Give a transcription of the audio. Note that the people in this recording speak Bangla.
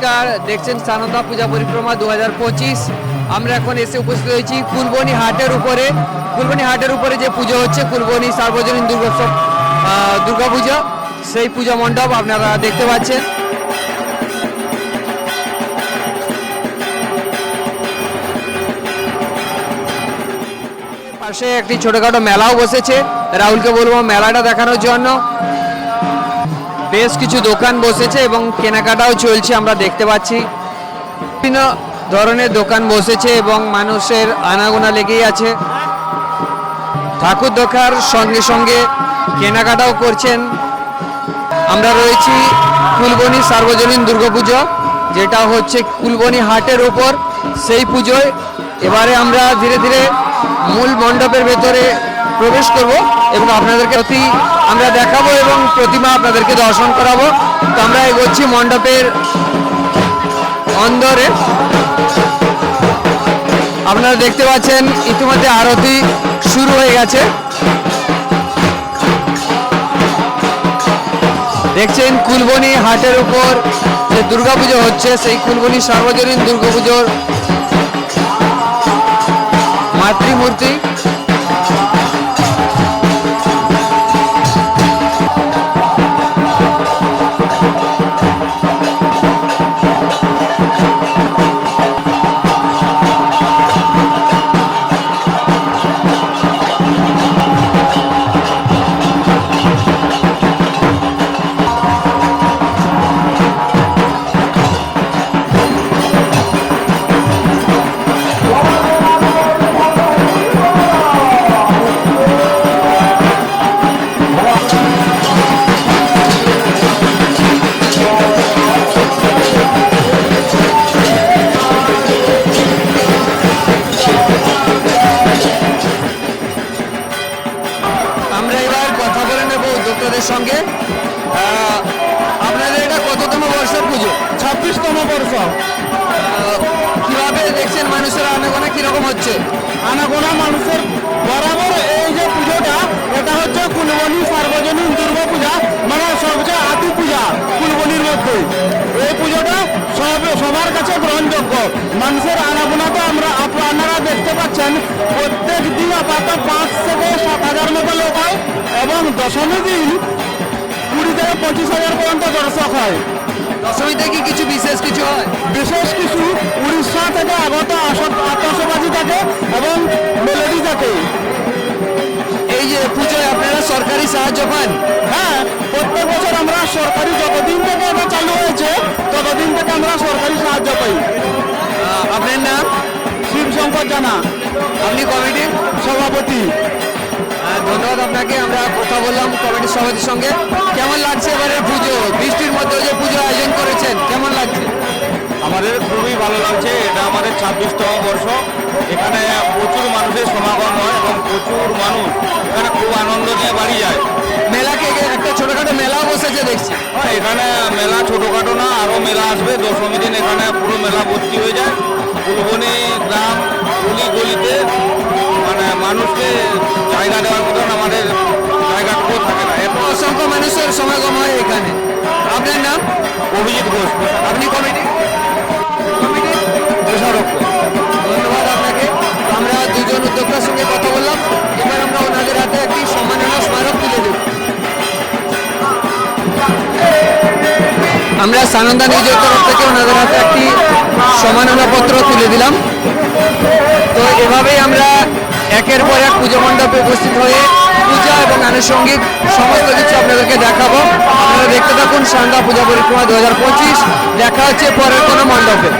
নমস্কার, দেখছেন সানন্দা পূজা পরিক্রমা দুহাজার পঁচিশ। আমরা এখন এসে উপস্থিত হয়েছি কুলবনি হাটের উপরে। কুলবনি হাটের উপরে যে পুজো হচ্ছে, কুলবনি সার্বজনীন দুর্গোৎসব দুর্গাপূজা, সেই পূজা মণ্ডপ আপনারা দেখতে পাচ্ছেন। পাশে একটি ছোটখাটো মেলাও বসেছে। রাহুলকে বলব মেলাটা দেখানোর জন্য। বেশ কিছু দোকান বসেছে এবং কেনাকাটাও চলছে, আমরা দেখতে পাচ্ছি। বিভিন্ন ধরনের দোকান বসেছে এবং মানুষের আনাগোনা লেগেই আছে। ঠাকুর দেখার সঙ্গে সঙ্গে কেনাকাটাও করছেন। আমরা রয়েছি কুলবনি সার্বজনীন দুর্গাপুজো, যেটা হচ্ছে কুলবনি হাটের ওপর সেই পুজোয়। এবারে আমরা ধীরে ধীরে মূল মণ্ডপের ভেতরে প্রবেশ করব এবং আপনাদেরকে অতি আমরা দেখাবো এবং প্রতিমা আপনাদেরকে দর্শন করাবো। তো আমরা এগোচ্ছি মণ্ডপের অন্দরে। আপনারা দেখতে পাচ্ছেন, ইতিমধ্যে আরতি শুরু হয়ে গেছে। দেখছেন কুলবনি হাটের উপর যে দুর্গাপুজো হচ্ছে, সেই কুলবনি সার্বজনীন দুর্গাপুজোর মাতৃমূর্তি। আপনাদের এটা কততম বর্ষের পুজো? ছাব্বিশতম বর্ষ। কীভাবে দেখছেন মানুষের? আনাগোনা কীরকম হচ্ছে? আনাগোনা মানুষের বরাবর এই যে পুজোটা এটা হচ্ছে কুলবনী সার্বজনীন দুর্গা পূজা মানে সবচেয়ে আদি পূজা কুলবনির মধ্যে। এই পুজোটা সব সবার কাছে গ্রহণযোগ্য। মানুষের আনাগোনা তো আমরা আপনারা দেখতে পাচ্ছেন প্রত্যেক দিন আপাতত পাঁচ থেকে সাত হাজার মতো লোক হয় এবং দশমী দিন পঁচিশ হাজার পর্যন্ত দর্শক হয়। দশমীতে কি কিছু বিশেষ কিছু হয়? বিশেষ কিছু উড়িষ্যা থেকে আগত আতশবাজি থাকে এবং মেলোডি থাকে। এই যে পুজোয় আপনারা সরকারি সাহায্য পান? হ্যাঁ প্রত্যেক বছর আমরা সরকারি যতদিন থেকে এটা চালু হয়েছে ততদিন থেকে আমরা সরকারি সাহায্য পাই। আপনার নাম? শিবশঙ্কর জানা। আপনি কমিটির? বললাম কমিটির সভাপতির সঙ্গে। কেমন লাগছে এবারে পুজো? বৃষ্টির মধ্যে যে পুজো আয়োজন করেছেন কেমন লাগছে? আমাদের খুবই ভালো লাগছে। এটা আমাদের ছাব্বিশতম বর্ষ। এখানে প্রচুর মানুষের সমাগম হয় এবং প্রচুর মানুষ এখানে খুব আনন্দ নিয়ে বাড়ি যায়। মেলাকে একটা ছোটখাটো মেলা বসেছে দেখছি। হ্যাঁ, এখানে মেলা ছোটোখাটো না আরও মেলা আসবে। দশমী দিন এখানে পুরো মেলা ভর্তি হয়ে যায়। ফুলবনি গ্রাম গলি গলিতে মানে মানুষকে জায়গা দেওয়ার অসংখ্য মানুষের সমাগম হয় এখানে। আপনার নাম? অভিজিৎ ঘোষ। আপনি কমিটি? কমিটি? দোষারোপ। ধন্যবাদ আপনাকে। আমরা দুজন উদ্যোক্তার সঙ্গে কথা বললাম। এবার আমরা ওনাদের হাতে একটি সম্মাননা স্মারক তুলে দেব। আমরা সানন্দা তরফ থেকে ওনাদের হাতে একটি সম্মাননা পত্র তুলে দিলাম। তো এভাবেই আমরা একের পর এক পুজো মণ্ডপে উপস্থিত হয়ে পূজা এবং আনুষঙ্গিক সমস্ত কিছু আপনাদেরকে দেখাবো। আপনারা দেখতে থাকুন সন্ধ্যা পূজা পরিক্রমা দু হাজার পঁচিশ। দেখা হচ্ছে পরের কোনো মণ্ডপে।